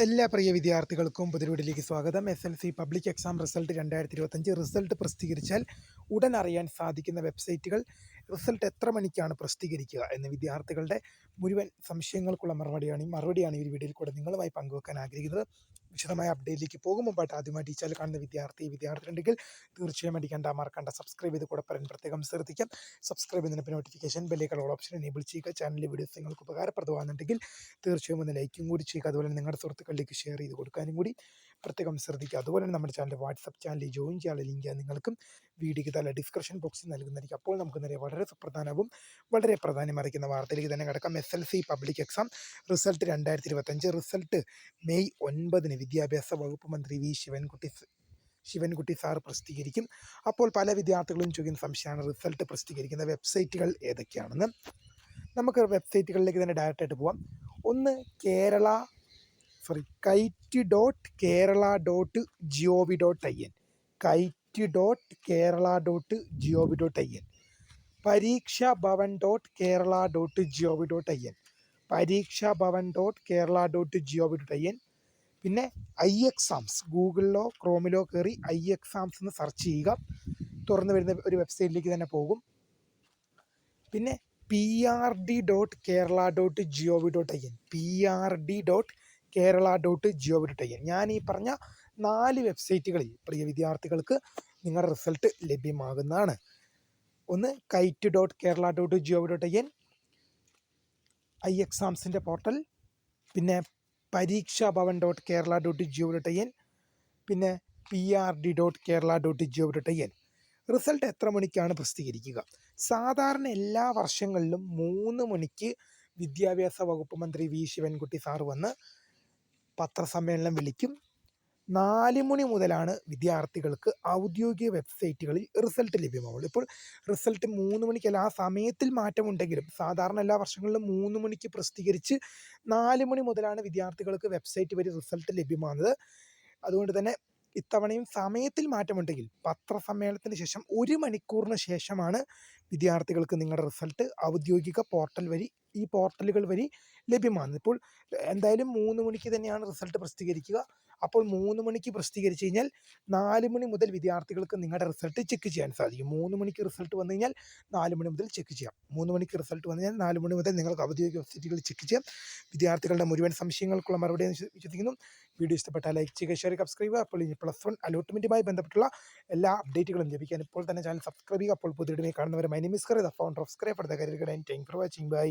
എല്ലാ പ്രിയ വിദ്യാർത്ഥികൾക്കും പുതിരുവിടിലേക്ക് സ്വാഗതം. S L C public exam result രണ്ടായിരത്തി ഇരുപത്തഞ്ച് റിസൾട്ട് പ്രസിദ്ധീകരിച്ചാൽ ഉടൻ അറിയാൻ സാധിക്കുന്ന വെബ്സൈറ്റുകൾ റിസൾട്ട് എത്ര മണിക്കാണ് പ്രസിദ്ധീകരിക്കുക എന്ന വിദ്യാർത്ഥികളുടെ മുഴുവൻ സംശയങ്ങൾക്കുള്ള മറുപടിയാണ് ഈ മറുപടിയാണ് ഈ ഒരു വീഡിയോയിൽ കൂടെ നിങ്ങളുമായി പങ്കുവെക്കാൻ ആഗ്രഹിക്കുന്നത്. വിശദമായ അപ്ഡേറ്റിലേക്ക് പോകും. മുമ്പായിട്ട് ആദ്യമായിട്ട് ഈ കാണുന്ന വിദ്യാർത്ഥി വിദ്യാർത്ഥി ഉണ്ടെങ്കിൽ തീർച്ചയായും അടിക്കേണ്ട മറക്കണ്ട സബ്സ്ക്രൈബ് ചെയ്ത് കൂടെ പറയാൻ പ്രത്യേകം ശ്രദ്ധിക്കാം. സബ്സ്ക്രൈബ് ചെയ്യുന്നതിന് നോട്ടിഫിക്കേഷൻ ബെല്ലേക്കുള്ള ഓപ്ഷൻ എനേബിൾ ചെയ്യുക. ചാനലിലെ വീഡിയോസ് നിങ്ങൾക്ക് ഉപകാരപ്രദമാകുന്നുണ്ടെങ്കിൽ തീർച്ചയായും ഒന്ന് ലൈക്കും കൂടി ചെയ്യുക. അതുപോലെ നിങ്ങളുടെ സുഹൃത്തുക്കളിലേക്ക് ഷെയർ ചെയ്ത് കൊടുക്കാനും കൂടി. പ്രത്യേകം ശ്രദ്ധിക്കുക. അതുപോലെ തന്നെ നമ്മുടെ ചാനൽ വാട്സപ്പ് ചാനലിൽ ജോയിൻ ചെയ്യാനുള്ള ലിങ്ക് നിങ്ങൾക്കും വീഡിയോയ്ക്ക് തല ഡിസ്ക്രിപ്ഷൻ ബോക്സിൽ നൽകുന്നതായിരിക്കും. അപ്പോൾ നമുക്ക് നേരെ വളരെ സുപ്രധാനവും വളരെ പ്രാധാന്യം വാർത്തയിലേക്ക് തന്നെ കിടക്കാം. S L C public exam result രണ്ടായിരത്തി ഇരുപത്തഞ്ച് റിസൾട്ട് മെയ് ഒൻപതിന് വിദ്യാഭ്യാസ വകുപ്പ് മന്ത്രി വി ശിവൻകുട്ടി ശിവൻകുട്ടി സാർ പ്രസിദ്ധീകരിക്കും. അപ്പോൾ പല വിദ്യാർത്ഥികളും ചോദിക്കുന്ന സംശയമാണ് റിസൾട്ട് പ്രസിദ്ധീകരിക്കുന്ന വെബ്സൈറ്റുകൾ ഏതൊക്കെയാണെന്ന്. നമുക്ക് വെബ്സൈറ്റുകളിലേക്ക് തന്നെ ഡയറക്റ്റായിട്ട് പോവാം. ഒന്ന് Kerala sorry kite dot Kerala dot G dot I N kite dot Kerala dot G dot I N Pariksha Bhavan dot Kerala dot G dot I N Pariksha Bhavan dot Kerala dot G dot I N പിന്നെ I exams ഗൂഗിളിലോ ക്രോമിലോ കയറി I exams എന്ന് search ചെയ്യുക. തുറന്നു വരുന്ന ഒരു വെബ്സൈറ്റിലേക്ക് തന്നെ പോകും. പിന്നെ P R D dot Kerala dot G V dot I N P R D dot Kerala dot G dot I N ഞാൻ ഈ പറഞ്ഞ നാല് വെബ്സൈറ്റുകളിൽ പ്രിയ വിദ്യാർത്ഥികൾക്ക് നിങ്ങളുടെ റിസൾട്ട് ലഭ്യമാകുന്നതാണ്. ഒന്ന് kite dot Kerala dot G dot I N I എക്സാംസിന്റെ portal പിന്നെ Pariksha Bhavan dot Kerala dot G dot I N പിന്നെ P R D dot Kerala dot G dot I N result എത്ര മണിക്കാണ് പ്രസിദ്ധീകരിക്കുക? സാധാരണ എല്ലാ വർഷങ്ങളിലും മൂന്ന് മണിക്ക് വിദ്യാഭ്യാസ വകുപ്പ് മന്ത്രി വി ശിവൻകുട്ടി സാർ വന്ന് പത്രസമ്മേളനം വിളിക്കും. നാല് മണി മുതലാണ് വിദ്യാർത്ഥികൾക്ക് ഔദ്യോഗിക വെബ്സൈറ്റുകളിൽ റിസൾട്ട് ലഭ്യമാവുള്ളൂ. ഇപ്പോൾ റിസൾട്ട് മൂന്ന് മണിക്കല്ല ആ സമയത്തിൽ മാറ്റമുണ്ടെങ്കിലും സാധാരണ എല്ലാ വർഷങ്ങളിലും മൂന്ന് മണിക്ക് പ്രസിദ്ധീകരിച്ച് നാല് മണി മുതലാണ് വിദ്യാർത്ഥികൾക്ക് വെബ്സൈറ്റ് വഴി റിസൾട്ട് ലഭ്യമാകുന്നത്. അതുകൊണ്ട് തന്നെ ഇത്തവണയും സമയത്തിൽ മാറ്റമുണ്ടെങ്കിൽ പത്രസമ്മേളനത്തിന് ശേഷം ഒരു മണിക്കൂറിന് ശേഷമാണ് വിദ്യാർത്ഥികൾക്ക് നിങ്ങളുടെ റിസൾട്ട് ഔദ്യോഗിക പോർട്ടൽ വഴി ഈ പോർട്ടലുകൾ വഴി ലഭ്യമാണ് ഇപ്പോൾ എന്തായാലും മൂന്ന് മണിക്ക് തന്നെയാണ് റിസൾട്ട് പ്രസിദ്ധീകരിക്കുക. അപ്പോൾ മൂന്ന് മണിക്ക് പ്രസിദ്ധീകരിച്ച് കഴിഞ്ഞാൽ നാല് മണി മുതൽ വിദ്യാർത്ഥികൾക്ക് നിങ്ങളുടെ റിസൾട്ട് ചെക്ക് ചെയ്യാൻ സാധിക്കും. മൂന്ന് മണിക്ക് റിസൾട്ട് വന്നു കഴിഞ്ഞാൽ നാല് മണി മുതൽ ചെക്ക് ചെയ്യാം. മൂന്ന് മണിക്ക് റിസൾട്ട് വന്നു കഴിഞ്ഞാൽ നാല് മണി മുതൽ നിങ്ങൾക്ക് ഔദ്യോഗിക വെബ്സൈറ്റുകളിൽ ചെക്ക് ചെയ്യാം. വിദ്യാർത്ഥികളുടെ മുഴുവൻ സംശയങ്ങൾക്കുള്ള മറുപടി വിശ്വസിക്കുന്നു. വീഡിയോ ഇഷ്ടപ്പെട്ടാൽ ലൈക്ക് ചെയ്യുക ഷെയർ സബ്സ്ക്രൈബ് അപ്പോൾ ഇനി പ്ലസ് വൺ അലോട്ട്മെന്റുമായി ബന്ധപ്പെട്ടുള്ള എല്ലാ അപ്ഡേറ്റുകളും ലഭിക്കാൻ ഇപ്പോൾ തന്നെ ചാനൽ സബ്സ്ക്രൈബ് ചെയ്യുക. അപ്പോൾ പുതിയ കാണുന്നവരെ my name is Kari the founder of scribe for career guide thank for watching bye